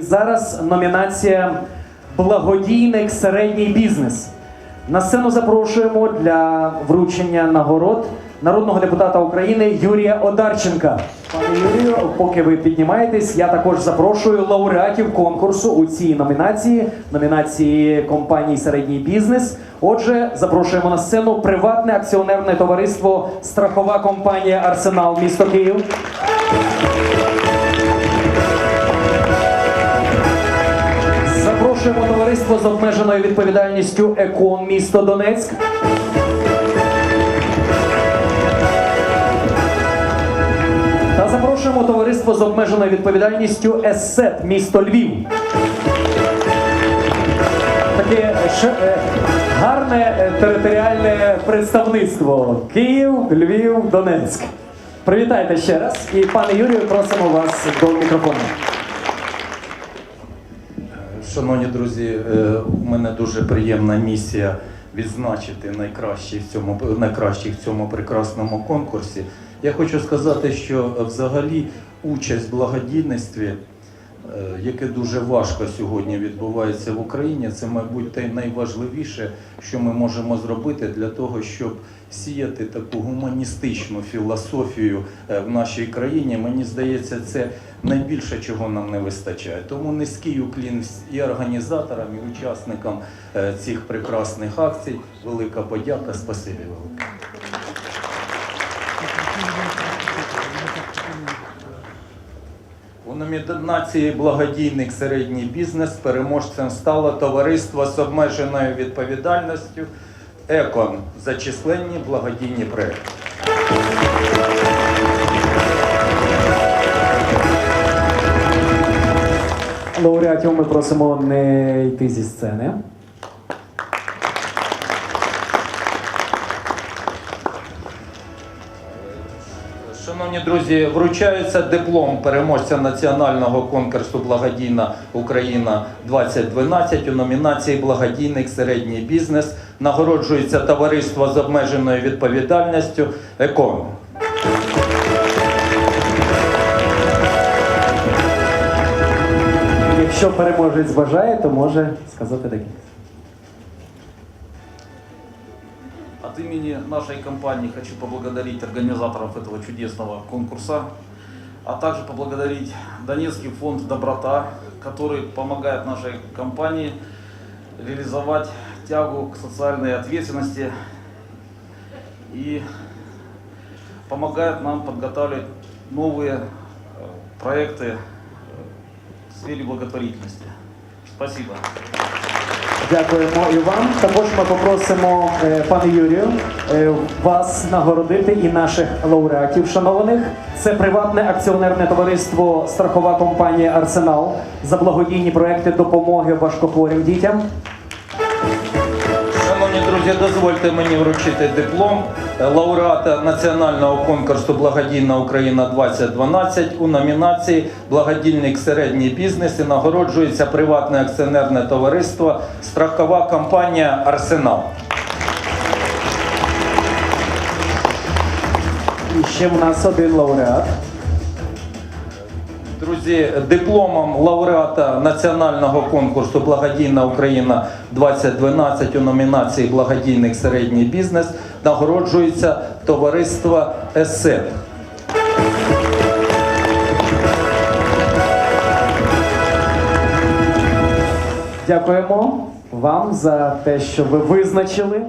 зараз номінація Благодійник середній бізнес. На сцену запрошуємо для вручення нагород народного депутата України Юрія Одарченка. Пане Юрію, поки ви піднімаєтесь, я також запрошую лауреатів конкурсу у цій номінації, номінації компанії середній бізнес. Отже, запрошуємо на сцену приватне акціонерне товариство Страхова компанія Арсенал місто Київ. Товариство з обмеженою відповідальністю ЕКОН місто Донецьк. Та запрошуємо товариство з обмеженою відповідальністю ЕССЕТ місто Львів. Таке ш- е, гарне е, територіальне представництво. Київ, Львів, Донецьк. Привітайте ще раз. І пане Юрію, просимо вас до мікрофону. Шановні друзі, е, у мене дуже приємна місія відзначити найкращих в цьому найкращих в цьому прекрасному конкурсі. Я хочу сказати, що взагалі участь в благодійництві, яке дуже важко сьогодні відбувається в Україні, це, мабуть, те найважливіше, що ми можемо зробити для того, щоб сіяти таку гуманістичну філософію е, в нашій країні. Мені здається, це найбільше, чого нам не вистачає. Тому низький уклін і організаторам, і учасникам е, цих прекрасних акцій. Велика подяка, спасибі велике. Номінації Благодійник середній бізнес переможцем стало товариство з обмеженою відповідальністю Екон за численні благодійні проекти. Лауреатів ми просимо не йти зі сцени. Шановні друзі, вручається диплом переможця національного конкурсу Благодійна Україна 2012 у номінації Благодійник середній бізнес. Нагороджується товариство з обмеженою відповідальністю ЕКОН. Якщо переможець бажає, то може сказати декілька. От имени нашей компании хочу поблагодарить организаторов этого чудесного конкурса, а также поблагодарить Донецкий фонд «Доброта», который помогает нашей компании реализовать тягу к социальной ответственности и помогает нам подготавливать новые э, проекты э, в сфере благотворительности. Спасибо. Дякуємо і вам. Також ми попросимо е, пане Юрію е, вас нагородити і наших лауреатів шанованих. Це приватне акціонерне товариство Страхова компанія Арсенал за благодійні проекти допомоги важкохворим дітям. Шановні друзі, дозвольте мені вручити диплом е, лауреата національного конкурсу Благодійна Україна 2012 у номінації Благодійник середній бізнес і нагороджується приватне акціонерне товариство Страхова компанія Арсенал. І ще в нас один лауреат. Друзі, дипломом лауреата національного конкурсу Благодійна Україна 2012 у номінації Благодійник середній бізнес нагороджується товариство ЕСЕТ. Дякуємо вам за те, що ви визначили.